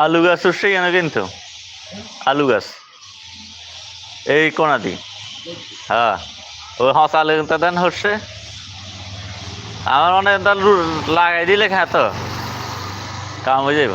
আলু গাছ উঠছে কেন কিন্তু? আলু গাছ। এই কোনাদি হ্যাঁ। ওই হস আলু দেন হচ্ছে। আমার মনে হয় লাগাই দিলে খা তো। কাম হয়ে যাইব।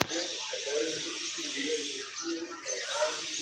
Thank you.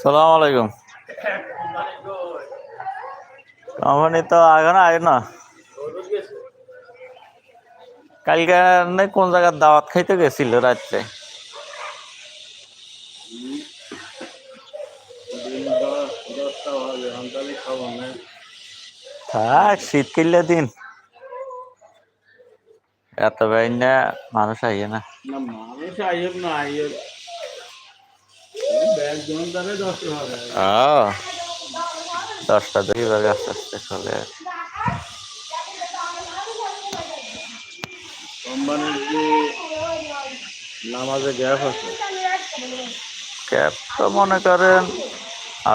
সালাম আলাইকুম। কোম্পানি তো আগে না আগে না। কালকে কোন জায়গার দাওয়াত খাইতে গেছিল রাত্রে? থাক, শীত কিনলে দিন। এত বাইন মানুষ আইয়ে না। মানুষ আইব না তারে দশটা দেখি আস্তে আস্তে চলে। কোম্পানির যে নামাজে গ্যাপ আছে। ক্যাব তো মনে করেন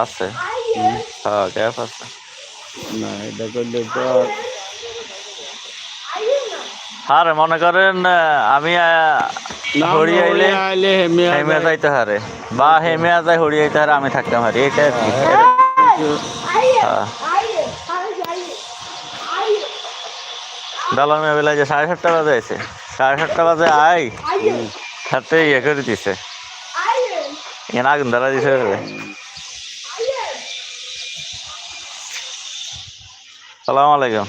আছে হ্যাঁ ক্যাব আছে না এটা করলে তো আর হারে মনে করেন আমি হেমিয়া হেমিয়া যাইতে হারে। বা হেমিয়া যাই হরি আইতে হারে আমি থাকতাম হারে এটা আর কি. দালাল মেয়ে বেলা যে সাড়ে সাতটা বাজে আছে সাড়ে সাতটা বাজে আই. সাথে ইয়ে করে দিছে. এখানে আগুন ধরা দিছে সালাম আলাইকুম।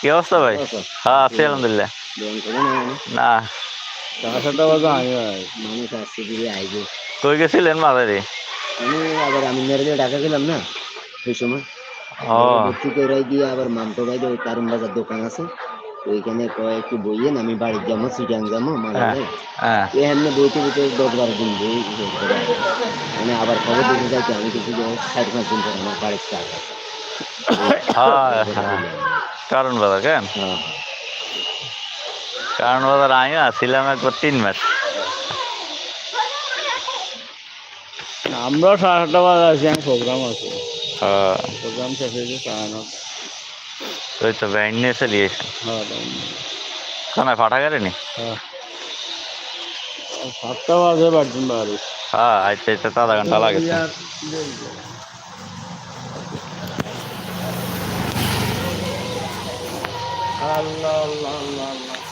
কি অবস্থা ভাই? হ্যাঁ আছি আলহামদুলিল্লাহ। না মানুষ আসছে দিদি আইবে। কই গেছিলেন মাঝারি আমি আবার আমি মেরে ঢাকা গেলাম না সেই সময়। গিয়ে আবার মামতো ভাই ওই কারণ বাজার দোকান আছে ওইখানে কয় একটু বইয়েন আমি বাড়ির যাব সিটাং যাব মাঝে হ্যাঁ এখানে বইতে বইতে দশ বারো দিন বই। মানে আবার খবর দিতে যাইতে আমি কিছু চার পাঁচ দিন পরে আমার বাড়ির কাজ আছে। হ্যাঁ হ্যাঁ। কারণ বাজার কেন? হ্যাঁ। কারণ বাজার আমিও আসছিলাম একবার তিন মাস। আমরা সাড়ে সাতটা বাজে আছি আমি প্রোগ্রাম আছে। হ্যাঁ। প্রোগ্রাম শেষ হয়েছে সাড়ে নটা। ওই তো ব্যান্ড নিয়ে চালিয়েছে হ্যাঁ কোনায় ফাটা গেলেনি হ্যাঁ। সাতটা বাজে বাড়ছেন বাড়ি হ্যাঁ আইতে তো আধা ঘণ্টা লাগেছে আল্লাহ আল্লাহ আল্লাহ।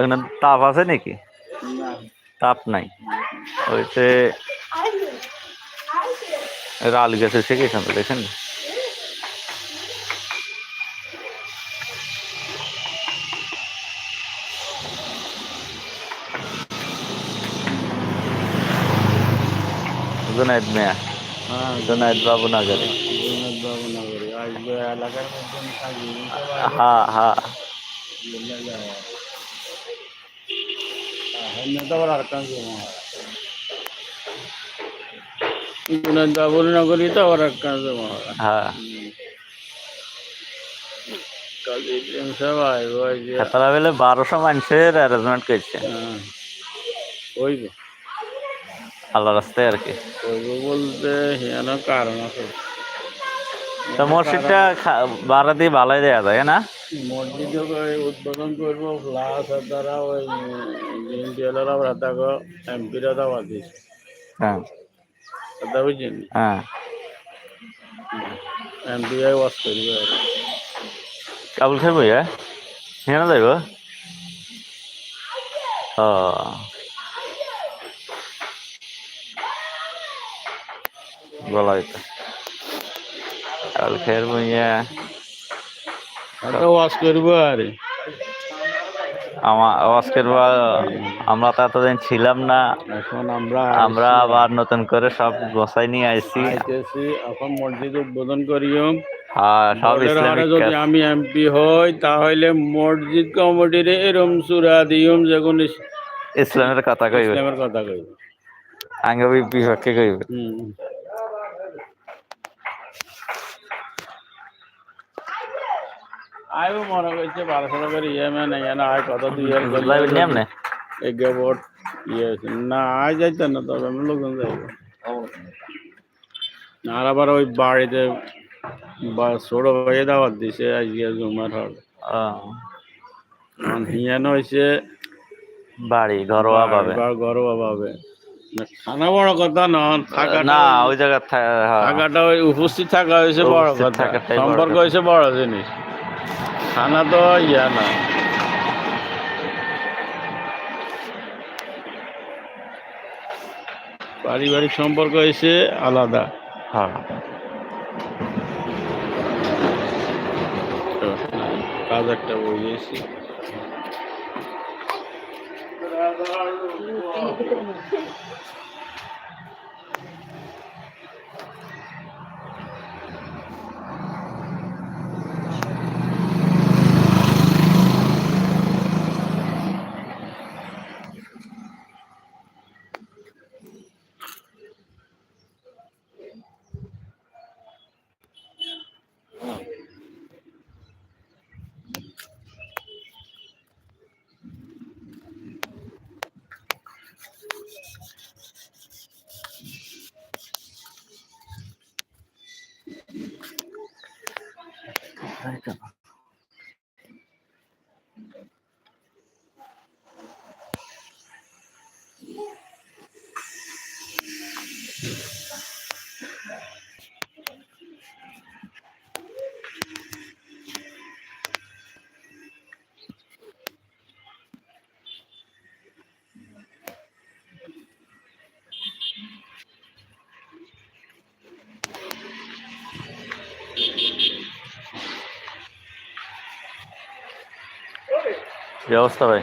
এখানে তাপ আছে নাকি? তাপ নাই। ওইতে. রাল গেছে সে গেছেন তো দেখেন? জুনাইদ মিয়া। হ্যাঁ। জুনাইদ বাবু নগরে। হ্যাঁ হ্যাঁ। হ্যাঁ। খেতলা বেলে বারোশো মানুষের অ্যারেঞ্জমেন্ট করছে। ওইব আল্লাহ রাস্তায় আর কি। বলতে কারণ আছে তো মসজিদটা ভাড়া দিয়ে ভালোই দেওয়া যায়, না? মসজিদ উদ্বোধন করব প্লাস তারা ওই ইন্ডিয়ালরা রাতা গো এমপিরা দাওয়া দিছে হ্যাঁ। কথা বুঝছেন? হ্যাঁ। এমপি আই ওয়াশ করবে কাবুল খাইব ইয়া হেনা যাইব? বলা হইতো কাবুল খাইব ইয়া এটা ওয়াশ করব আর আমার তো এতদিন ছিলাম না। এখন আমরা আমরা আবার নতুন করে সব গোসাই নিয়ে আইছি। এখন মসজিদ উদ্বোধন করিও। আর সব বর্ডার যদি আমি এমপি হই তাহলে মসজিদ কমিটির এরম সুরা দিয়ম যখন ইসলামের কথা কইবে। ইসলামের কথা কইব। আঙ্গ বিপক্ষে কইবে। হুম মনে করছে বারোশো টাকার ইএমআই নাই না আয় কত দুই এগে ভোট ইয়ে না আয় যাইতে না তবে আমি লোকজন যাইব। আর আবার ওই বাড়িতে বা ছোট ভাইয়ে দাওয়াত দিছে আজকে জুমার হল। ও, হয়েছে বাড়ি ঘরোয়া পাবে ঘরোয়া ভাবে। খানা বড় কথা না থাকাটা না ওই জায়গা হ্যাঁ। থাকাটা ওই উপস্থিত থাকা হয়েছে বড় কথা। সম্পর্ক হয়েছে বড় জিনিস। খানা তো ইয়া না। পারিবারিক সম্পর্ক হয়েছে আলাদা। হ্যাঁ। তো, কাজ একটা বুঝেছি কি অবস্থা ভাই?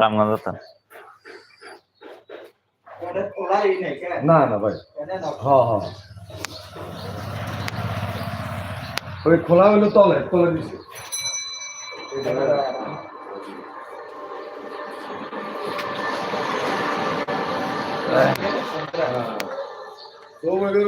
রামগঞ্জ তো। না না ভাই। হ্যাঁ হ্যাঁ। ওই খোলা হলো তলে তলে দিছে আইন কোম্পানি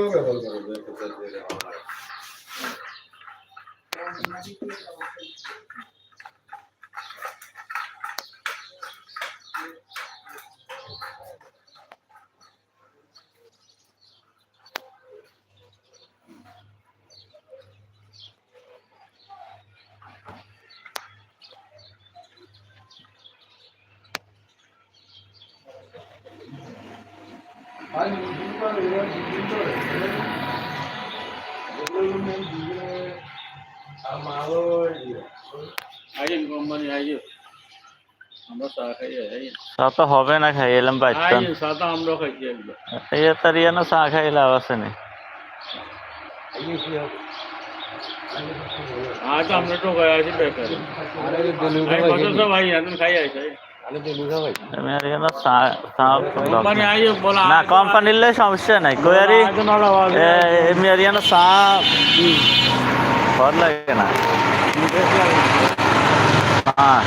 আইন আমরা চা খাই আইন চা তো হবে না খাই এলাম বাইতাম আইন চাটা আমরা খাইছি একবার এই তার ইয়ানো চা খাই লাভ আছে নি আজ আমরা তো খাই আছি বেকার আই কত সব আই এখন খাই আইছে আমি আর ইয়ানো চা চা কোম্পানি আইও বলা না কোম্পানিলে সমস্যা নাই কয়ারি আজ নড়া আওয়াজ এমনি আর ইয়ানো চা ভালো লাগে না হ্যাঁ